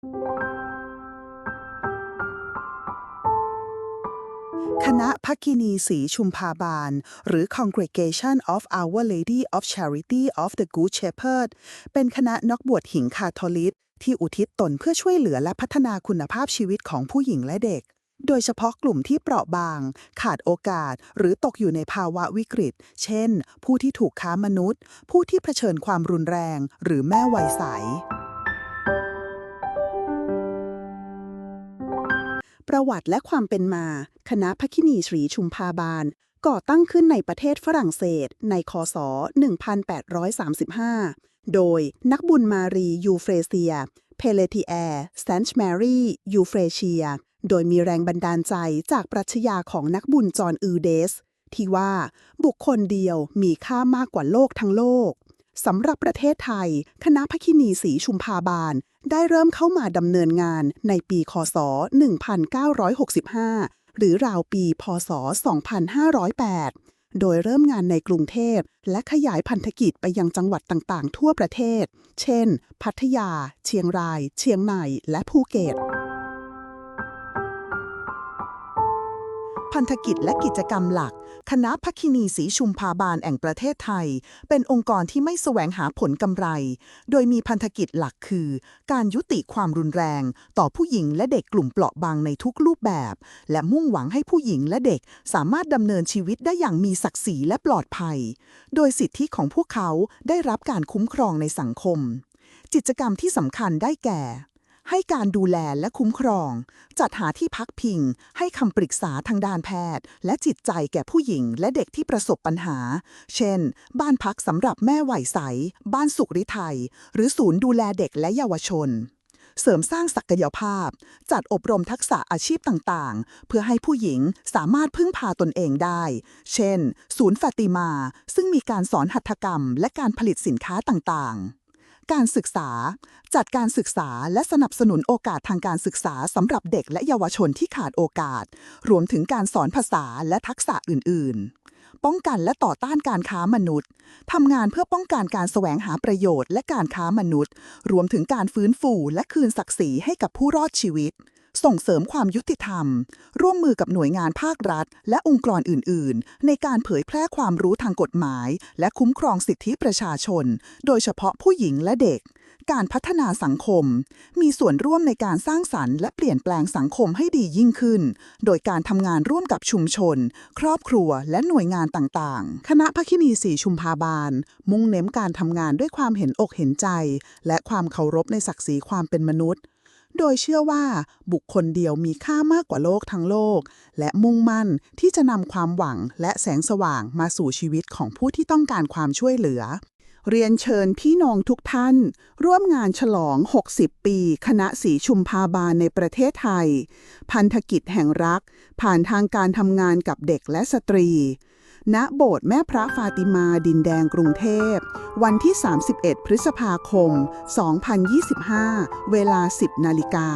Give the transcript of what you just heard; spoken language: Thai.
คณะพักกินีศรีชุมพาบาล หรือ Congregation of Our Lady of Charity of the Good Shepherd เป็นคณะนักบวชหญิงคาทอลิกที่อุทิศตนเพื่อช่วยเหลือและพัฒนาคุณภาพชีวิตของผู้หญิงและเด็ก โดยเฉพาะกลุ่มที่เปราะบาง ขาดโอกาส หรือตกอยู่ในภาวะวิกฤต เช่น ผู้ที่ถูกค้ามนุษย์ ผู้ที่เผชิญความรุนแรง หรือแม่วัยใส ประวัติและความเป็นมา คณะพคินีศรีชุมพาบาล ก่อตั้งขึ้นในประเทศฝรั่งเศส ในคศ 1835 โดยนักบุญมารียูเฟรเซีย เพเลติแอร์แซนช์แมรี่ยูเฟรเชีย โดยมีแรงบันดาลใจจากปรัชญาของนักบุญจอห์นอือเดส ที่ว่าบุคคลเดียวมีค่ามากกว่าโลกทั้งโลกสำหรับประเทศไทย คณะพคินีศรีชุมพาบาล ได้เริ่มเข้ามาดำเนินงานในปีคศ 1965 หรือราวปีพศ 2508 โดยเริ่มงานในกรุงเทพ และขยายพันธกิจไปยังจังหวัดต่างๆ ทั่วประเทศ เช่น พัทยา เชียงราย เชียงใหม่ และภูเก็ต พันธกิจและกิจกรรมหลัก คณะพักคินีสีชุมพาบาลแห่งประเทศไทย เป็นองค์กรที่ไม่แสวงหาผลกำไร โดยมีพันธกิจหลักคือ การยุติความรุนแรง ต่อผู้หญิงและเด็กกลุ่มเปราะบางในทุกรูปแบบ และมุ่งหวังให้ผู้หญิงและเด็กสามารถดำเนินชีวิตได้อย่างมีศักดิ์ศรีและปลอดภัย โดยสิทธิของพวกเขาได้รับการคุ้มครองในสังคม กิจกรรมที่สำคัญได้แก่ ให้การดูแลและคุ้มครอง จัดหาที่พักพิง ให้คำปรึกษาทางด้านแพทย์ และจิตใจแก่ผู้หญิงและเด็กที่ประสบปัญหา เช่น บ้านพักสำหรับแม่ไหวใส บ้านสุขฤทัยหรือศูนย์ดูแลเด็กและเยาวชน เสริมสร้างศักยภาพ จัดอบรมทักษะอาชีพต่างๆ เพื่อให้ผู้หญิงสามารถพึ่งพาตนเองได้ เช่น ศูนย์ฟาติมา ซึ่งมีการสอนหัตถกรรม และการผลิตสินค้าต่างๆ การศึกษา จัดการศึกษาและสนับสนุนโอกาสทางการศึกษาสำหรับเด็กและเยาวชนที่ขาดโอกาส รวมถึงการสอนภาษาและทักษะอื่น ๆ ป้องกันและต่อต้านการค้ามนุษย์ทำงานเพื่อป้องกันการแสวงหาประโยชน์และการค้ามนุษย์ รวมถึงการฟื้นฟูและคืนศักดิ์ศรีให้กับผู้รอดชีวิต ส่งเสริมความยุติธรรม ร่วมมือกับหน่วยงานภาครัฐ และองค์กรอื่น ๆ ในการเผยแพร่ความรู้ทางกฎหมาย และคุ้มครองสิทธิประชาชน โดยเฉพาะผู้หญิงและเด็ก การพัฒนาสังคม มีส่วนร่วมในการสร้างสรรค์และเปลี่ยนแปลงสังคมให้ดียิ่งขึ้น โดยการทำงานร่วมกับชุมชน ครอบครัว และหน่วยงานต่างๆ คณะพคินีสีชุมพาบาล มุ่งเน้นการทำงานด้วยความเห็นอกเห็นใจ และความเคารพในศักดิ์ศรีความเป็นมนุษย์ โดยเชื่อว่าบุคคลเดียวมีค่ามากกว่าโลกทั้งโลก และมุ่งมั่นที่จะนำความหวังและแสงสว่างมาสู่ชีวิตของผู้ที่ต้องการความช่วยเหลือ เรียนเชิญพี่น้องทุกท่าน ร่วมงานฉลอง 60 ปี คณะสีชุมพาบาลในประเทศไทย พันธกิจแห่งรัก ผ่านทางการทำงานกับเด็กและสตรี ณโบสถ์แม่พระฟาติมาดินแดงกรุงเทพ วันที่ 31 พฤษภาคม 2025 เวลา 10 นาฬิกา